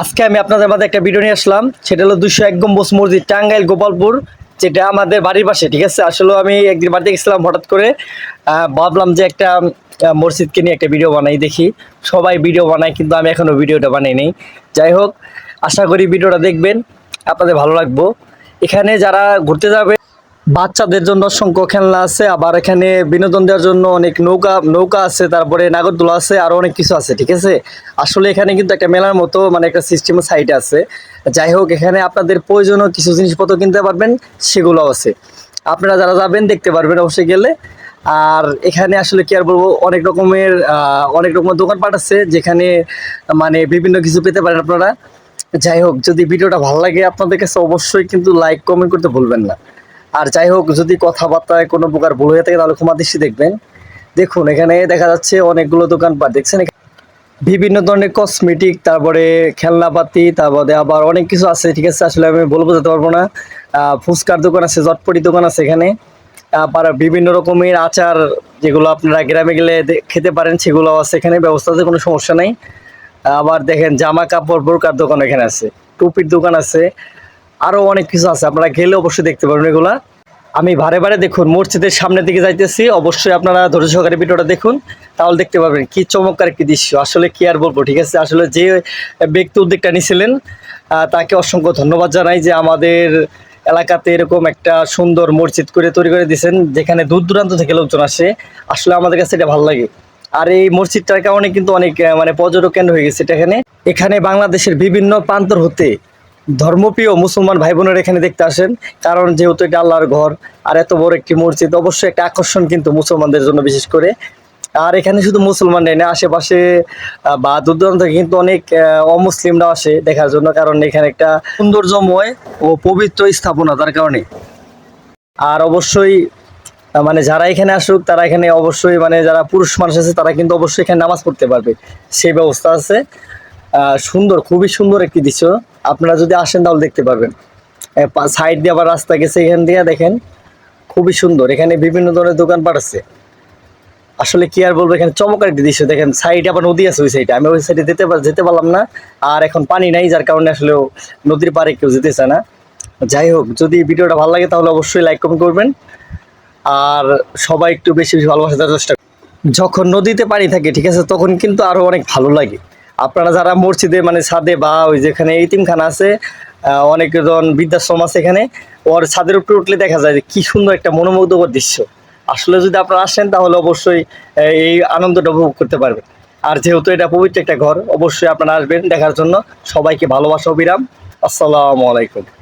আজকে আমি আপনাদের মাঝে একটা ভিডিও নিয়ে আসলাম। সেটা হলো দুশো এক গম্বুজ মসজিদ, টাঙ্গাইল, গোপালপুর, যেটা আমাদের বাড়ির পাশে, ঠিক আছে? আসলে আমি একদিন বাড়িতে গেছিলাম হঠাৎ করে ভাবলাম যে একটা মসজিদকে নিয়ে একটা ভিডিও বানাই দেখি। সবাই ভিডিও বানায়, কিন্তু আমি এখনও ভিডিওটা বানাই নেই। যাই হোক, আশা করি ভিডিওটা দেখবেন, আপনাদের ভালো লাগবো। এখানে যারা ঘুরতে যাবে বাচ্চাদের জন্য অসংখ্য খেলনা আছে, আবার এখানে বিনোদন দেওয়ার জন্য অনেক নৌকা নৌকা আছে, তারপরে নাগরদোলা আছে, আরও অনেক কিছু আছে, ঠিক আছে? আসলে এখানে কিন্তু একটা মেলার মতো মানে একটা সিস্টেম সাইট আছে। যাই হোক, এখানে আপনাদের প্রয়োজনীয় কিছু জিনিসপত্র কিনতে পারবেন সেগুলো আছে। আপনারা যারা যাবেন, দেখতে পারবেন অবশ্যই গেলে। আর এখানে আসলে কি আর বলব, অনেক রকমের অনেক রকমের দোকানপাট আছে, যেখানে মানে বিভিন্ন কিছু পেতে পারেন আপনারা। যাই হোক, যদি ভিডিওটা ভালো লাগে আপনাদের কাছে, অবশ্যই কিন্তু লাইক কমেন্ট করতে ভুলবেন না। আর যাই হোক, যদি কথাবার্তায় কোনো প্রকার ভুল হয়ে থাকে, তাহলে ক্ষমা দৃষ্টি দেখবেন। দেখুন, এখানে দেখা যাচ্ছে অনেকগুলো দোকানপাট। দেখছেন বিভিন্ন ধরনের কসমেটিক তারপরে খেলনাপাতি, তারপরে আবার অনেক কিছু আছে, ঠিক আছে? আসলে আমি বলব যেতে পারব না। ফুচকার দোকান আছে, জটপটি দোকান আছে এখানে। আবার বিভিন্ন রকমের আচার, যেগুলো আপনারা গ্রামে গেলে খেতে পারেন সেগুলো আছে এখানে ব্যবস্থাতে কোনো সমস্যা নেই। আবার দেখেন, জামা কাপড় বোরকার দোকান এখানে আছে, টুপির দোকান আছে আরও অনেক কিছু আছে। আপনারা গেলে অবশ্যই দেখতে পারবেন এগুলা। আমি বারে বারে দেখুন মসজিদের সামনের দিকে যাইতেছি। অবশ্যই আপনারা ধৈর্য সহকারে ভিডিওটা দেখুন, তাহলে দেখতে পারবেন কি চমৎকার একটি দৃশ্য। আসলে কি আর বলব, ঠিক আছে? আসলে যে ব্যক্তি উদ্যোগটা নিয়েছিলেন তাকে অসংখ্য ধন্যবাদ জানাই যে আমাদের এলাকাতে এরকম একটা সুন্দর মসজিদ করে তৈরি করে দিয়েছেন, যেখানে দূর দূরান্ত থেকে লোকজন আসে। আসলে আমাদের কাছে এটা ভালো লাগে। আর এই মসজিদটার কারণে কিন্তু অনেক মানে পর্যটক কেন্দ্র হয়ে গেছে এটা এখানে। এখানে বাংলাদেশের বিভিন্ন প্রান্তর হতে ধর্মপ্রিয় মুসলমান ভাই বোনেরা এখানে দেখতে আসেন। কারণ যেহেতু এটা আল্লাহর ঘর আর এত বড় একটি মসজিদ অবশ্যই একটা আকর্ষণ কিন্তু মুসলমানদের জন্য বিশেষ করে। আর এখানে শুধু মুসলমান নেই না আশেপাশে বা দূর দূরান্ত কিন্তু অনেক আহ, অমুসলিমরাও আসে দেখার জন্য। কারণ এখানে একটা সৌন্দর্যময় ও পবিত্র স্থাপনা তার কারণে। আর অবশ্যই মানে যারা এখানে আসুক তারা এখানে অবশ্যই মানে যারা পুরুষ মানুষ আছে তারা কিন্তু অবশ্যই এখানে নামাজ পড়তে পারবে। সেই ব্যবস্থা আছে। সুন্দর খুবই সুন্দর একটি দৃশ্য। আপনারা যদি আসেন তাহলে দেখতে পারবেন। সাইড দিয়ে আবার রাস্তা গেছে, এখান দিয়ে দেখেন, খুবই সুন্দর। এখানে বিভিন্ন ধরনের দোকানপাট আছে। আসলে কি আর বলব, এখানে চমৎকার একটি দৃশ্য। দেখেন সাইডে আবার নদী আছে ওই সাইডে আমি ওই সাইডে যেতে যেতে পারলাম না। আর এখন পানি নাই, যার কারণে আসলে নদীর পাড়ে কেউ যেতে চায় না। যাই হোক, যদি ভিডিওটা ভালো লাগে তাহলে অবশ্যই লাইক কমেন্ট করবেন। আর সবাই একটু বেশি বেশি ভালোবাসা দেওয়ার চেষ্টা যখন নদীতে পানি থাকে, ঠিক আছে, তখন কিন্তু আরও অনেক ভালো লাগে। আপনারা যারা মসজিদে মানে ছাদে বা ওই যেখানে ইতিমখানা আছে অনেকজন বৃদ্ধাশ্রম আছে এখানে, ওর ছাদের উপরে উঠলে দেখা যায় যে কি সুন্দর একটা মনোমুগ্ধকর দৃশ্য। আসলে যদি আপনারা আসেন, তাহলে অবশ্যই এই আনন্দটা উপভোগ করতে পারবেন। আর যেহেতু এটা পবিত্র একটা ঘর, অবশ্যই আপনারা আসবেন দেখার জন্য। সবাইকে ভালোবাসা বিরাম। আসসালামু আলাইকুম।